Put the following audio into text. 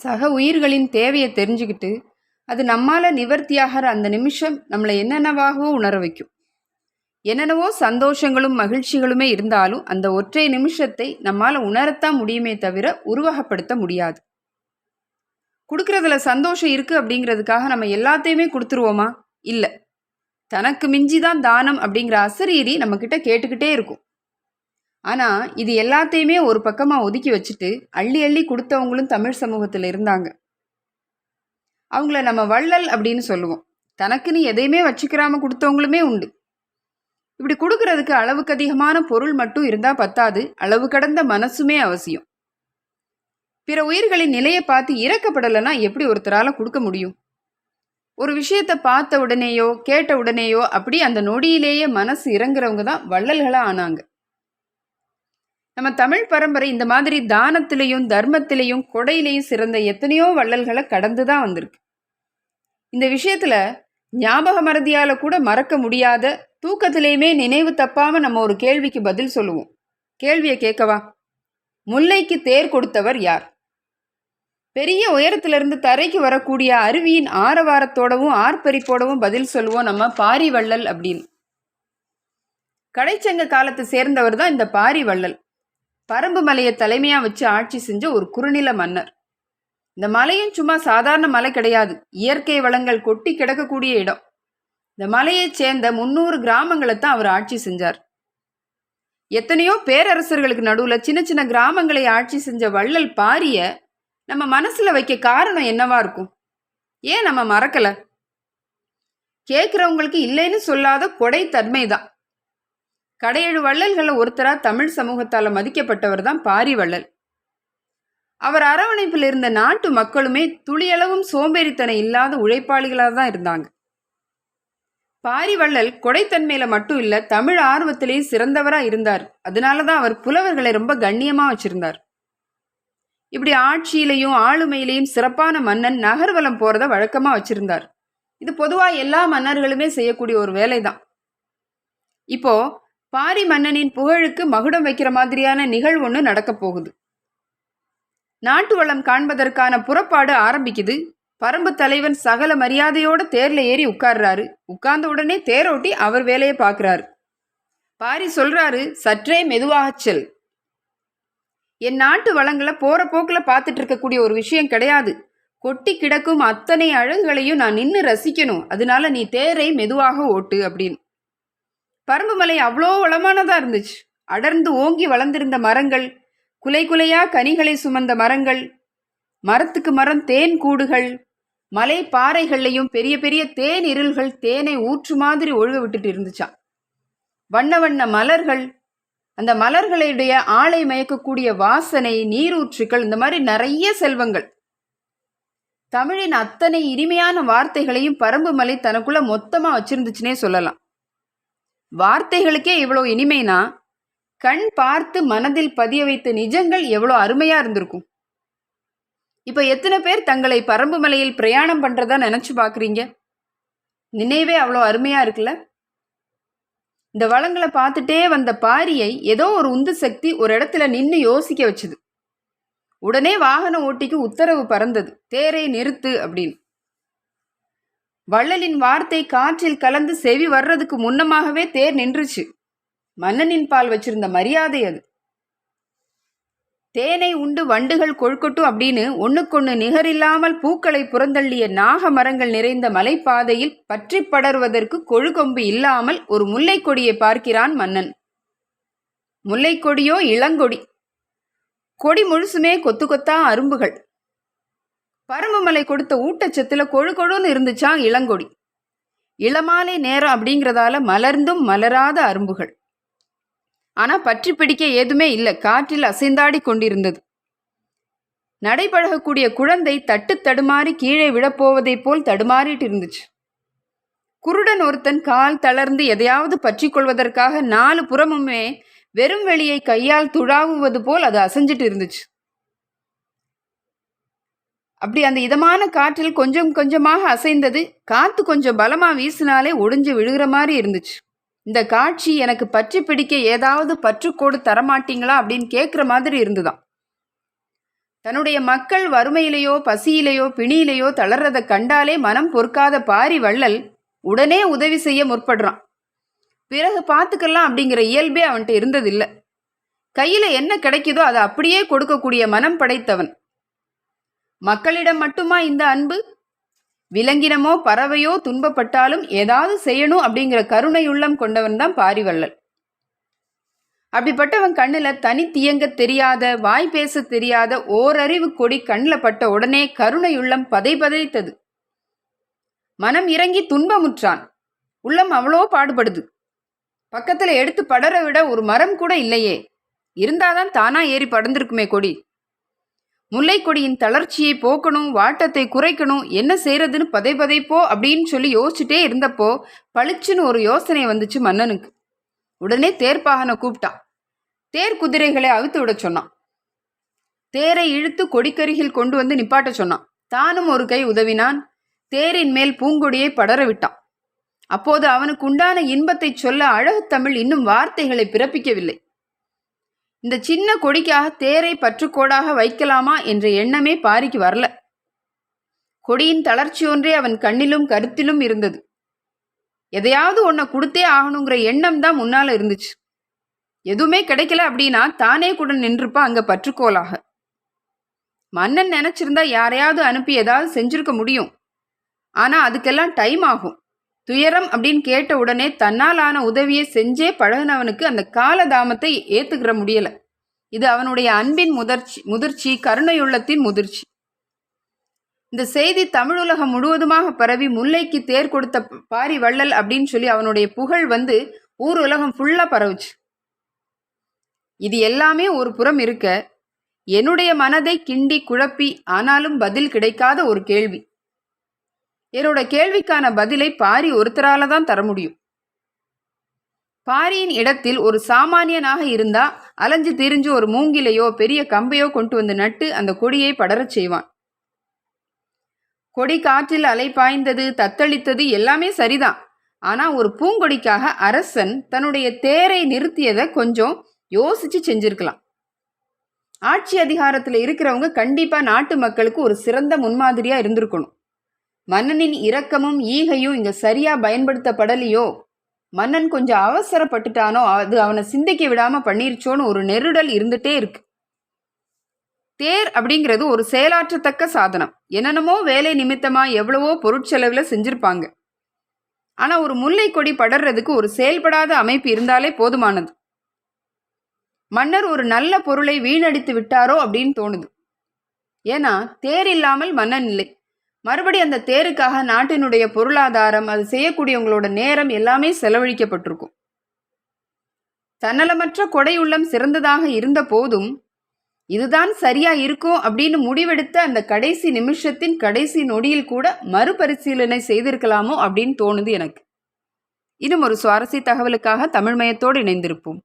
சக உயிர்களின் தேவையை தெரிஞ்சுக்கிட்டு அது நம்மால் நிவர்த்தியாகிற அந்த நிமிஷம் நம்மளை என்னென்னவாகவோ உணர வைக்கும். என்னென்னவோ சந்தோஷங்களும் மகிழ்ச்சிகளுமே இருந்தாலும் அந்த ஒற்றை நிமிஷத்தை நம்மால் உணரத்தான் முடியுமே தவிர உருவகப்படுத்த முடியாது. கொடுக்கறதுல சந்தோஷம் இருக்குது அப்படிங்கிறதுக்காக நம்ம எல்லாத்தையுமே கொடுத்துருவோமா? இல்லை. தனக்கு மிஞ்சி தான் தானம் அப்படிங்கிற அசரீரி நம்மக்கிட்ட கேட்டுக்கிட்டே இருக்கும். ஆனால் இது எல்லாத்தையுமே ஒரு பக்கமாக ஒதுக்கி வச்சுட்டு அள்ளி அள்ளி கொடுத்தவங்களும் தமிழ் சமூகத்தில் இருந்தாங்க. அவங்கள நம்ம வள்ளல் அப்படின்னு சொல்லுவோம். தனக்குன்னு எதையுமே வச்சுக்கிறாம கொடுத்தவங்களுமே உண்டு. இப்படி கொடுக்கறதுக்கு அளவுக்கு அதிகமான பொருள் மட்டும் இருந்தால் பத்தாது. அளவு கடந்த மனசுமே அவசியம். பிற உயிர்களின் நிலையை பார்த்து இறக்கப்படலைன்னா எப்படி ஒருத்தரால் கொடுக்க முடியும்? ஒரு விஷயத்தை பார்த்த உடனேயோ கேட்ட உடனேயோ அப்படி அந்த நொடியிலேயே மனசு இறங்குறவங்க தான் வள்ளல்களாக ஆனாங்க. நம்ம தமிழ் பரம்பரை இந்த மாதிரி தானத்திலையும் தர்மத்திலையும் கொடையிலையும் சிறந்த எத்தனையோ வள்ளல்களை கடந்து தான் வந்திருக்கு. இந்த விஷயத்தில் ஞாபக மறதியால் கூட மறக்க முடியாத தூக்கத்திலையுமே நினைவு தப்பாமல் நம்ம ஒரு கேள்விக்கு பதில் சொல்லுவோம். கேள்வியை கேட்கவா? முல்லைக்கு தேர் கொடுத்தவர் யார்? பெரிய உயரத்திலிருந்து தரைக்கு வரக்கூடிய அருவியின் ஆரவாரத்தோடவும் ஆர்ப்பரிப்போடவும் பதில் சொல்லுவோம் நம்ம பாரி வள்ளல் அப்படின்னு. கடைச்சங்க காலத்தை சேர்ந்தவர் தான் இந்த பாரி வள்ளல் பரம்பு மலையை தலைமையாக வச்சு ஆட்சி செஞ்ச ஒரு குறுநில மன்னர். இந்த மலையும் சும்மா சாதாரண மலை கிடையாது. இயற்கை வளங்கள் கொட்டி கிடக்கக்கூடிய இடம். இந்த மலையைச் சேர்ந்த முந்நூறு கிராமங்களை தான் அவர் ஆட்சி செஞ்சார். எத்தனையோ பேரரசர்களுக்கு நடுவில் சின்ன சின்ன கிராமங்களை ஆட்சி செஞ்ச வள்ளல் பாரிய நம்ம மனசில் வைக்க காரணம் என்னவா இருக்கும்? ஏன் நம்ம மறக்கலை? கேட்குறவங்களுக்கு இல்லைன்னு சொல்லாத கொடை தன்மை தான் கடையேழு வள்ளல்களில் ஒருத்தராக தமிழ் சமூகத்தால் மதிக்கப்பட்டவர் தான் பாரி வள்ளல். அவர் அரவணைப்பில் இருந்த நாட்டு மக்களுமே துளியளவும் சோம்பேறித்தனம் இல்லாத உழைப்பாளிகளாக தான் இருந்தாங்க. பாரி வள்ளல் கொடைத்தன்மையில மட்டும் இல்ல தமிழ் ஆர்வத்திலேயே சிறந்தவரா இருந்தார். அதனால தான் அவர் புலவர்களை ரொம்ப கண்ணியமா வச்சிருந்தார். இப்படி ஆட்சியிலையும் ஆளுமையிலையும் சிறப்பான மன்னன் நகர்வலம் போறத வழக்கமா வச்சிருந்தார். இது பொதுவா எல்லா மன்னர்களுமே செய்யக்கூடிய ஒரு வேலை தான் இப்போ பாரி மன்னனின் புகழுக்கு மகுடம் வைக்கிற மாதிரியான நிகழ்வு ஒன்று நடக்கப் போகுது. நாட்டு வளம் காண்பதற்கான புறப்பாடு ஆரம்பிக்குது. பரம்பு தலைவன் சகல மரியாதையோட தேர்ல ஏறி உட்கார்றாரு. உட்கார்ந்த உடனே தேரோட்டி அவர் வேலையை பார்க்குறாரு. பாரி சொல்றாரு சற்றே மெதுவாகச் செல். என் நாட்டு வளங்களை போற போக்கில் பார்த்துட்டு இருக்கக்கூடிய ஒரு விஷயம் கிடையாது. கொட்டி கிடக்கும் அத்தனை அழகுகளையும் நான் நின்று ரசிக்கணும். அதனால நீ தேரை மெதுவாக ஓட்டு அப்படின்னு. பரம்பு மலை அவ்வளோ வளமானதாக இருந்துச்சு. அடர்ந்து ஓங்கி வளர்ந்திருந்த மரங்கள் குலை குலையா கனிகளை சுமந்த மரங்கள் மரத்துக்கு மரம் தேன் கூடுகள் மலை பாறைகள்லையும் பெரிய பெரிய தேன் இருள்கள் தேனை ஊற்று மாதிரி ஒழுக விட்டுட்டு இருந்துச்சான் வண்ண வண்ண மலர்கள் அந்த மலர்களுடைய ஆளை மயக்கக்கூடிய வாசனை நீரூற்றுக்கள் இந்த மாதிரி நிறைய செல்வங்கள். தமிழின் அத்தனை இனிமையான வார்த்தைகளையும் பரம்பு மலை தனக்குள்ள மொத்தமாக வச்சிருந்துச்சுனே சொல்லலாம். வார்த்தைகளுக்கே இவ்வளோ இனிமைனா? கண் பார்த்து மனதில் பதிய வைத்த நிஜங்கள் எவ்வளோ அருமையா இருந்திருக்கும். இப்போ எத்தனை பேர் தங்களை பரம்பு மலையில் பிரயாணம் பண்றதா நினைச்சு பார்க்குறீங்க நினைவே அவ்வளோ அருமையா இருக்குல்ல? இந்த வளங்களை பார்த்துட்டே வந்த பாரியை ஏதோ ஒரு உந்து சக்தி ஒரு இடத்துல நின்று யோசிக்க வச்சுது. உடனே வாகன ஓட்டிக்கு உத்தரவு பறந்தது. தேரை நிறுத்து அப்படின்னு. வள்ளலின் வார்த்தை காற்றில் கலந்து செவி வர்றதுக்கு முன்னமாகவே தேர் நின்றுச்சு. மன்னனின் பால் வச்சிருந்த மரியாதை அது. தேனை உண்டு வண்டுகள் கொழுக்கட்டும் அப்படின்னு ஒன்றுக்கொன்று நிகரில்லாமல் பூக்களை புறந்தள்ளிய நாக மரங்கள் நிறைந்த மலைப்பாதையில் பற்றி படர்வதற்கு கொழுகொம்பு இல்லாமல் ஒரு முல்லைக்கொடியை பார்க்கிறான் மன்னன். முல்லைக்கொடியோ இளங்கொடி. கொடி முழுசுமே கொத்து கொத்தா அரும்புகள். பரம்புமலை கொடுத்த ஊட்டச்சத்துல கொழு கொழுன்னு இருந்துச்சா இளங்கொடி. இளமாலை நேரம் அப்படிங்கிறதால மலர்ந்தும் மலராத அரும்புகள். ஆனா பற்றி பிடிக்க ஏதுமே இல்லை. காற்றில் அசைந்தாடி கொண்டிருந்தது. நடைபழகக்கூடிய குழந்தை தட்டு தடுமாறி கீழே விழப்போவதைப் போல் தடுமாறிட்டு இருந்துச்சு. குருடன் ஒருத்தன் கால் தளர்ந்து எதையாவது பற்றி கொள்வதற்காக நாலு புறமுமே வெறும் வெளியை கையால் துழாவுவது போல் அது அசைஞ்சிட்டு இருந்துச்சு. அப்படி அந்த இதமான காற்றில் கொஞ்சம் கொஞ்சமாக அசைந்தது. காத்து கொஞ்சம் பலமாக வீசினாலே ஒடிஞ்சு விழுகிற மாதிரி இருந்துச்சு. இந்த காட்சி எனக்கு பற்றி பிடிக்க ஏதாவது பற்றுக்கோடு தரமாட்டீங்களா அப்படின்னு கேட்குற மாதிரி இருந்துதான். தன்னுடைய மக்கள் வறுமையிலேயோ பசியிலேயோ பிணியிலேயோ தளர்றதை கண்டாலே மனம் பொறுக்காத பாரி வள்ளல் உடனே உதவி செய்ய முற்படுறான். பிறகு பார்த்துக்கலாம் அப்படிங்கிற இயல்பே அவன்கிட்ட இருந்ததில்லை. கையில் என்ன கிடைக்குதோ அதை அப்படியே கொடுக்கக்கூடிய மனம் படைத்தவன். மக்களிடம் மட்டுமா இந்த அன்பு? விலங்கினமோ பறவையோ துன்பப்பட்டாலும் ஏதாவது செய்யணும் அப்படிங்கிற கருணை உள்ளம் கொண்டவன் தான் பாரிவள்ளல். அப்படிப்பட்டவன் கண்ணில் தனித்தியங்க தெரியாத வாய் பேச தெரியாத ஓரறிவு கொடி கண்ணில் பட்ட உடனே கருணையுள்ளம் பதை பதைத்தது. மனம் இறங்கி துன்பமுற்றான். உள்ளம் அவ்வளோ பாடுபடுது. பக்கத்தில் எடுத்து படர விட ஒரு மரம் கூட இல்லையே. இருந்தாதான் தானா ஏறி படர்ந்திருக்குமே கொடி. முல்லைக்கொடியின் தளர்ச்சியை போக்கணும் வாட்டத்தை குறைக்கணும் என்ன செய்யறதுன்னு பதை பதைப்போ அப்படின்னு சொல்லி யோசிச்சுட்டே இருந்தப்போ பளிச்சுன்னு ஒரு யோசனை வந்துச்சு மன்னனுக்கு. உடனே தேர்ப்பாகனை கூப்பிட்டான். தேர் குதிரைகளை அவித்து விட சொன்னான். தேரை இழுத்து கொடிக்கருகில் கொண்டு வந்து நிப்பாட்ட சொன்னான். தானும் ஒரு கை உதவினான். தேரின் மேல் பூங்கொடியை படர விட்டான். அப்போது அவனுக்கு உண்டான இன்பத்தை சொல்ல அழகு தமிழ் இன்னும் வார்த்தைகளை பிறப்பிக்கவில்லை. இந்த சின்ன கொடிக்காக தேரை பற்றுக்கோடாக வைக்கலாமா என்ற எண்ணமே பாரிக்கு வரல. கொடியின் தளர்ச்சி ஒன்றே அவன் கண்ணிலும் கருத்திலும் இருந்தது. எதையாவது ஒன்றை கொடுத்தே ஆகணுங்கிற எண்ணம் தான் முன்னால் இருந்துச்சு. எதுவுமே கிடைக்கல அப்படின்னா தானே கூட நின்றுப்பா அங்கே பற்றுக்கோலாக மன்னன் நினச்சிருந்தா யாரையாவது அனுப்பி ஏதாவது செஞ்சிருக்க முடியும். ஆனால் அதுக்கெல்லாம் டைம் ஆகும். துயரம் அப்படின்னு கேட்ட உடனே தன்னால் ஆன உதவியை செஞ்சே பழகினவனுக்கு அந்த காலதாமத்தை ஏத்துக்கிற முடியல. இது அவனுடைய அன்பின் முதற்சி முதிர்ச்சி கருணையுள்ளத்தின் முதிர்ச்சி. இந்த செய்தி தமிழுலகம் முழுவதுமாக பரவி முல்லைக்கு தேர் கொடுத்த பாரி வள்ளல் அப்படின்னு சொல்லி அவனுடைய புகழ் வந்து ஊர் உலகம் ஃபுல்லா பரவுச்சு. இது எல்லாமே ஒரு புறம் இருக்க என்னுடைய மனதை கிண்டி குழப்பி ஆனாலும் பதில் கிடைக்காத ஒரு கேள்வி. என்னோட கேள்விக்கான பதிலை பாரி ஒருத்தரால தான் தர முடியும். பாரியின் இடத்தில் ஒரு சாமானியனாக இருந்தா அலைஞ்சு திரிஞ்சு ஒரு மூங்கிலையோ பெரிய கம்பையோ கொண்டு வந்து நட்டு அந்த கொடியை படரச் செய்வான். கொடி காற்றில் அலை பாய்ந்தது தத்தளித்தது எல்லாமே சரிதான். ஆனா ஒரு பூங்கொடிக்காக அரசன் தன்னுடைய தேரை நிறுத்தியதை கொஞ்சம் யோசிச்சு செஞ்சிருக்கலாம். ஆட்சி அதிகாரத்தில் இருக்கிறவங்க கண்டிப்பா நாட்டு மக்களுக்கு ஒரு சிறந்த முன்மாதிரியா இருந்திருக்கணும். மன்னனின் இரக்கமும் ஈகையும் இங்க சரியா பயன்படுத்தப்படலையோ? மன்னன் கொஞ்சம் அவசரப்பட்டுட்டானோ? அது அவனை சிந்திக்க விடாம பண்ணிருச்சோன்னு ஒரு நெருடல் இருந்துட்டே இருக்கு. தேர் அப்படிங்கிறது ஒரு செயலாற்றத்தக்க சாதனம். என்னென்னமோ வேலை நிமித்தமா எவ்வளவோ பொருட்செலவுல செஞ்சிருப்பாங்க. ஆனா ஒரு முல்லை கொடி படர்றதுக்கு ஒரு செயல்படாத அமைப்பு இருந்தாலே போதுமானது. மன்னர் ஒரு நல்ல பொருளை வீணடித்து விட்டாரோ அப்படின்னு தோணுது. ஏன்னா தேர் இல்லாமல் மன்னன் இல்லை. மறுபடி அந்த தேருக்காக நாட்டினுடைய பொருளாதாரம் அது செய்யக்கூடியவங்களோட நேரம் எல்லாமே செலவழிக்கப்பட்டிருக்கும். தன்னலமற்ற கொடை உள்ளம் சிறந்ததாக இருந்த போதும் இதுதான் சரியா இருக்கும் அப்படின்னு முடிவெடுத்த அந்த கடைசி நிமிஷத்தின் கடைசி நொடியில் கூட மறுபரிசீலனை செய்திருக்கலாமோ அப்படின்னு தோணுது எனக்கு. இன்னும் ஒரு சுவாரஸ்ய தகவலுக்காக தமிழ்மயத்தோடு இணைந்திருப்போம்.